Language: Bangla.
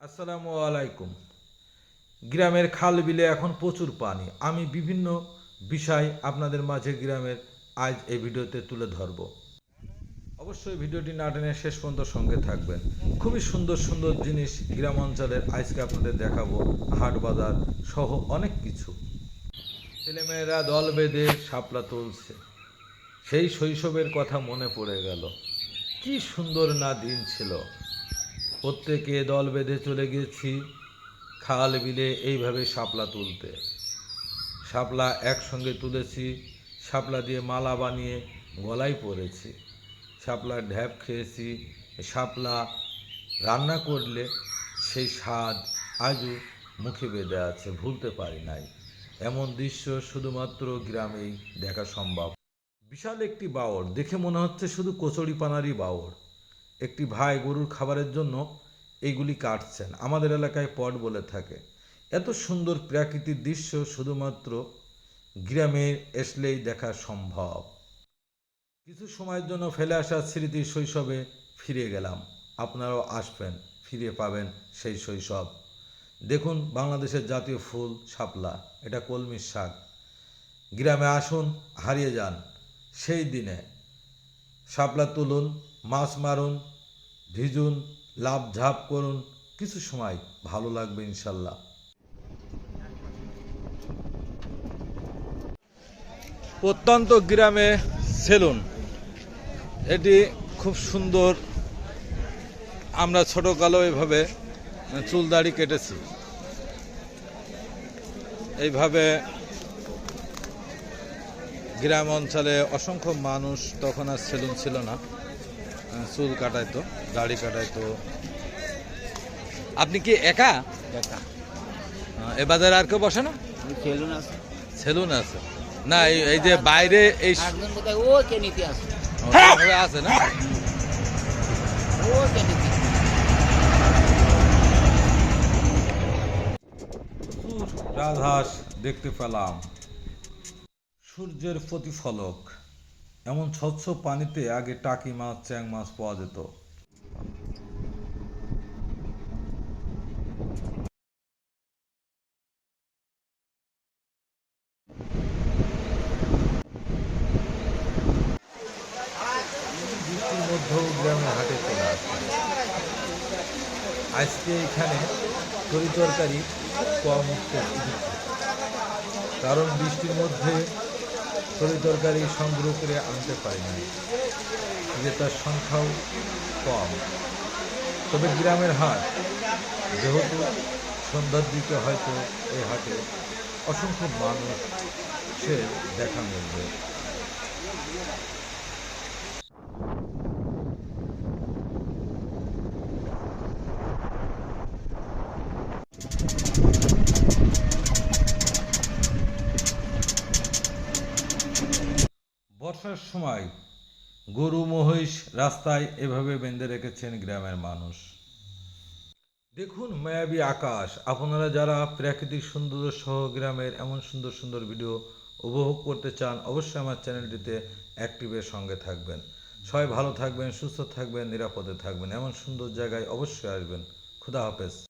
আসসালামু আলাইকুম। গ্রামের খাল বিলে এখন প্রচুর পানি। আমি বিভিন্ন বিষয় আপনাদের মাঝে গ্রামের আজ এই ভিডিওতে তুলে ধরব। অবশ্যই ভিডিওটি না টেনে শেষ পর্যন্ত সঙ্গে থাকবেন। খুবই সুন্দর সুন্দর জিনিস গ্রাম অঞ্চলের আজকে আপনাদের দেখাবো। হাট বাজার সহ অনেক কিছু। ছেলেমেয়েরা দল বেঁধে শাপলা তুলছে। সেই শৈশবের কথা মনে পড়ে গেল। কি সুন্দর না দিন ছিল। প্রত্যেকে দল বেঁধে চলে গেছি, খাল বিলে এইভাবে শাপলা তুলতে। শাপলা একসঙ্গে তুলেছি, শাপলা দিয়ে মালা বানিয়ে গলায় পরেছি। শাপলার ঢ্যাপ খেয়েছি, শাপলা রান্না করলে সেই স্বাদ আজও মুখে বেঁধে আছে, ভুলতে পারি নাই। এমন দৃশ্য শুধুমাত্র গ্রামেই দেখা সম্ভব। বিশাল একটি বাওড় দেখে মনে হচ্ছে শুধু কচুরি পানারই বাওড় একটি ভাই গরুর খাবারের জন্য এইগুলি কাটছেন। আমাদের এলাকায় পট বলে থাকে। এত সুন্দর প্রাকৃতিক দৃশ্য শুধুমাত্র গ্রামে আসলেই দেখা সম্ভব। কিছু সময়ের জন্য ফেলে আসা স্মৃতি শৈশবে ফিরে গেলাম। আপনারাও আসবেন ফিরে পাবেন সেই শৈশব। দেখুন বাংলাদেশের জাতীয় ফুল, শাপলা, এটা কলমির শাক। গ্রামে আসুন, হারিয়ে যান। সেই দিনে শাপলা তুলুন মাছ মারুন, ভিজুন লাভ ঝাপ করুন, কিছু সময় ভালো লাগবে ইনশাল্লাহ। প্রত্যন্ত গ্রামে সেলুন। এটি খুব সুন্দর। আমরা ছোটোকালো এভাবে চুল দাড়ি কেটেছি। এইভাবে গ্রাম অঞ্চলে অসংখ্য মানুষ তখন আর সেলুন ছিল না। চুল কাটাইতো দাড়ি কাটাইতো। আপনি কি একা? আহ, এ বাজারে আর কেউ বসে না? সেলুন আছে। সেলুন আছে। না এই- যে বাইরে এই ও কে নিতে আছে আছে না? ও কে নিতে রাজহাঁস দেখতে পেলাম। সূর্যের প্রতিফলক। এমন স্বচ্ছ পানিতে আগে টাকি মাছ, চ্যাং মাছ পাওয়া যেত। মধ্যেও চলে আজকে এখানে তরি তরকারি কম কারণ বৃষ্টির মধ্যে তরি তরকারি সংগ্রহ করে আনতে পারি না ক্রেতার সংখ্যাও কম। তবে গ্রামের হাট, যেহেতু সন্ধ্যার দিকে হয়তো এই হাটে অসংখ্য মানুষ সে দেখা মিলবে। বর্ষার সময় গরু মহিষ রাস্তায় এভাবে বেঁধে রেখেছেন গ্রামের মানুষ। দেখুন মায়াবী আকাশ। আপনারা যারা প্রাকৃতিক সৌন্দর্য সহ গ্রামের এমন সুন্দর সুন্দর ভিডিও উপভোগ করতে চান, অবশ্যই আমার চ্যানেলটিতে অ্যাক্টিভের সঙ্গে থাকবেন। সবাই ভালো থাকবেন, সুস্থ থাকবেন, নিরাপদে থাকবেন। এমন সুন্দর জায়গায় অবশ্যই আসবেন। খুদা হাফেজ।